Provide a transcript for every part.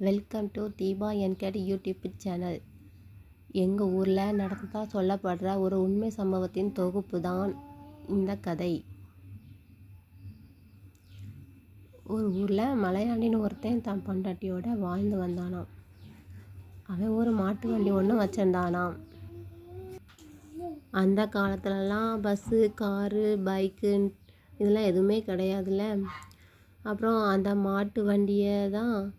Welcome to Deepa என்கேட் YouTube channel எங்கள் ஊரில் நடந்ததா சொல்லப்படுற ஒரு உண்மை சம்பவத்தின் தொகுப்பு தான் இந்த கதை. ஒரு ஊரில் மலையாண்டின்னு ஒருத்தன் தன் பொண்டாட்டியோட வாழ்ந்து வந்தானாம். அவன் ஒரு மாட்டு வண்டி ஒன்று வச்சிருந்தானாம். அந்த காலத்துலலாம் பஸ்ஸு காரு பைக்கு இதெல்லாம் எதுவுமே கிடையாதுல்ல. அப்புறம் அந்த மாட்டு வண்டியை தான்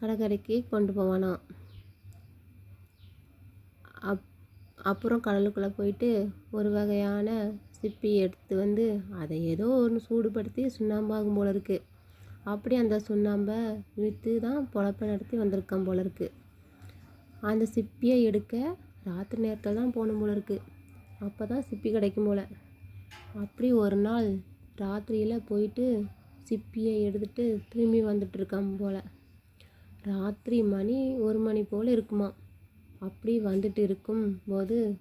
கடற்கரைக்கு கொண்டு போவானாம் அப் அப்புறம் கடலுக்குள்ளே போயிட்டு ஒரு வகையான சிப்பி எடுத்து வந்து அதை ஏதோ ஒன்று சூடுபடுத்தி சுண்ணாம்பாகும் போல இருக்குது அப்படி அந்த சுண்ணாம்பை விற்று தான் பொழப்ப நடத்தி வந்திருக்கான் போல இருக்குது அந்த சிப்பியை எடுக்க ராத்திரி நேரத்தில் தான் போகணும் போல இருக்குது அப்போ தான் சிப்பி கிடைக்கும் போல். அப்படி ஒரு நாள் ராத்திரியில் போயிட்டு சிப்பியை எடுத்துகிட்டு திரும்பி வந்துட்டுருக்கான் போல். ராத்திரி மணி ஒரு மணி போல் இருக்குமா? அப்படி வந்துட்டு இருக்கும் போது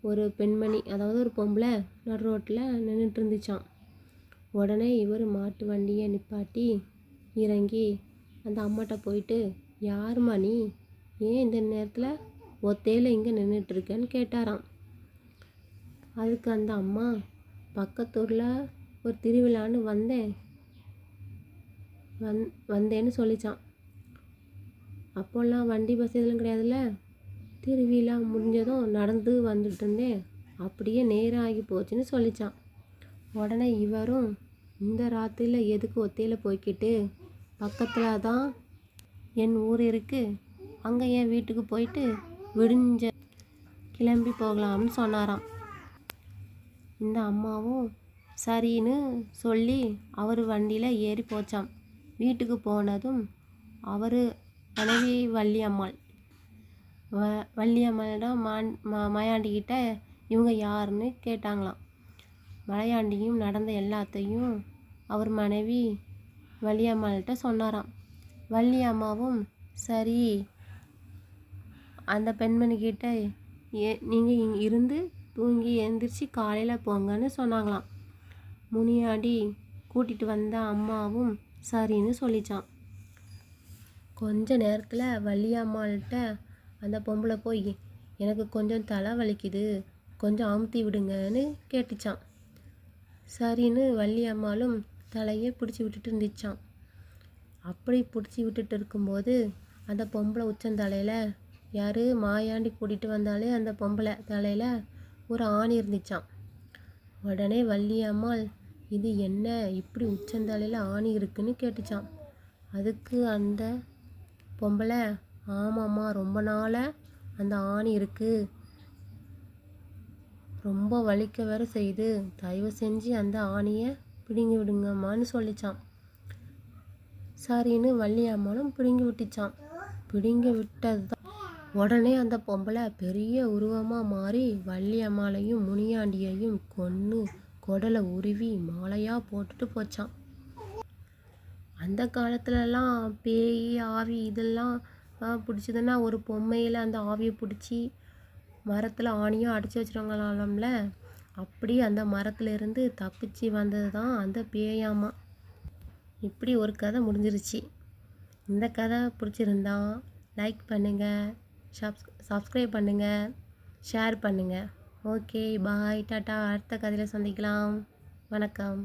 ஒரு பெண்மணி அதாவது ஒரு பொம்பளை நடு ரோட்டில் நின்றுட்டு இருந்துச்சான் உடனே இவர் மாட்டு வண்டியை நிப்பாட்டி இறங்கி அந்த அம்மாட்ட போயிட்டு யாரும்மா நீ ஏன் இந்த நேரத்தில் ஒத்தையில் இங்கே நின்றுட்டுருக்கேன்னு கேட்டாராம். அதுக்கு அந்த அம்மா பக்கத்தூரில் ஒரு திருவிழான்னு வந்தேன். வந் வந்தேன்னு சொல்லிச்சான் அப்போல்லாம் வண்டி பஸ் கிடையாதுல்ல? திருவிழா முடிஞ்சதும் நடந்து வந்துட்டு இருந்தேன். அப்படியே நேரம் ஆகி போச்சுன்னு சொல்லிச்சான். உடனே இவரும் இந்த ராத்திரியில் எதுக்கு ஒத்தையில் போய்க்கிட்டு? பக்கத்தில் தான் என் ஊர் இருக்குது அங்கே என் வீட்டுக்கு போயிட்டு விடிஞ்ச கிளம்பி போகலாம்னு சொன்னாராம். இந்த அம்மாவும் சரின்னு சொல்லி அவர் வண்டியில் ஏறி போச்சான் வீட்டுக்கு போனதும் அவர் மனைவி வள்ளியம்மாள். வ வள்ளியம்மாளிடம் மான் ம மயாண்டிக்கிட்ட இவங்க யாருன்னு கேட்டாங்களாம். மலையாண்டியும் நடந்த எல்லாத்தையும் அவர் மனைவி வள்ளியம்மாள்கிட்ட சொன்னாராம். வள்ளியம்மாவும் சரி அந்த பெண்மணிக்கிட்ட ஏ நீங்கள் இங்கே இருந்து தூங்கி எழுந்திரிச்சு காலையில் போங்கன்னு சொன்னாங்களாம். முனியாண்டி கூட்டிகிட்டு வந்த அம்மாவும் சரின்னு சொல்லிச்சான் கொஞ்ச நேரத்தில் வள்ளியம்மாள்கிட்ட அந்த பொம்பளை போய் எனக்கு கொஞ்சம் தலை வலிக்குது கொஞ்சம் அமுத்தி விடுங்கன்னு கேட்டுச்சான் சரின்னு வள்ளியம்மாளும் தலையை பிடிச்சி விட்டுட்டு இருந்துச்சான் அப்படி பிடிச்சி விட்டுட்டு இருக்கும்போது அந்த பொம்பளை உச்சந்தலையில் யார் மாயாண்டி கூட்டிகிட்டு வந்தாலே அந்த பொம்பளை தலையில் ஒரு ஆணி இருந்துச்சான் உடனே வள்ளியம்மாள் இது என்ன இப்படி உச்சந்தலையில் ஆணி இருக்குன்னு கேட்டுச்சான் அதுக்கு அந்த பொம்பளை? ஆமாம்மா ரொம்ப நாளாக அந்த ஆணி இருக்குது ரொம்ப வலிக்க வேற செய்யுது. தயவு செஞ்சு அந்த ஆணியை பிடுங்கி விடுங்கம்மான்னு சொல்லிச்சான். சரின்னு வள்ளி அம்மாளும் பிடுங்கி விட்டுச்சான். பிடுங்கி விட்டது தான் உடனே அந்த பொம்பளை பெரிய உருவமாக மாறி வள்ளி அம்மாலையும் முனியாண்டியையும் கொன்று குடலை உருவி மாலையாக போட்டுட்டு போச்சான். அந்த காலத்துலலாம் பேய் ஆவி இதெல்லாம் பிடிச்சதுன்னா ஒரு பொம்மையில் அந்த ஆவியை பிடிச்சி மரத்தில் ஆணியும் அடித்து வச்சுருவாங்களாம்ல அப்படி அந்த மரத்துலேருந்து தப்பிச்சு வந்தது தான் அந்த பேயாமா. இப்படி ஒரு கதை முடிஞ்சிருச்சு. இந்த கதை பிடிச்சிருந்தா லைக் பண்ணுங்கள் சப்ஸ் சப்ஸ்கிரைப் பண்ணுங்கள் ஷேர் பண்ணுங்கள் ஓகே பாய் டாட்டா. அடுத்த கதையில் சந்திக்கலாம். வணக்கம்.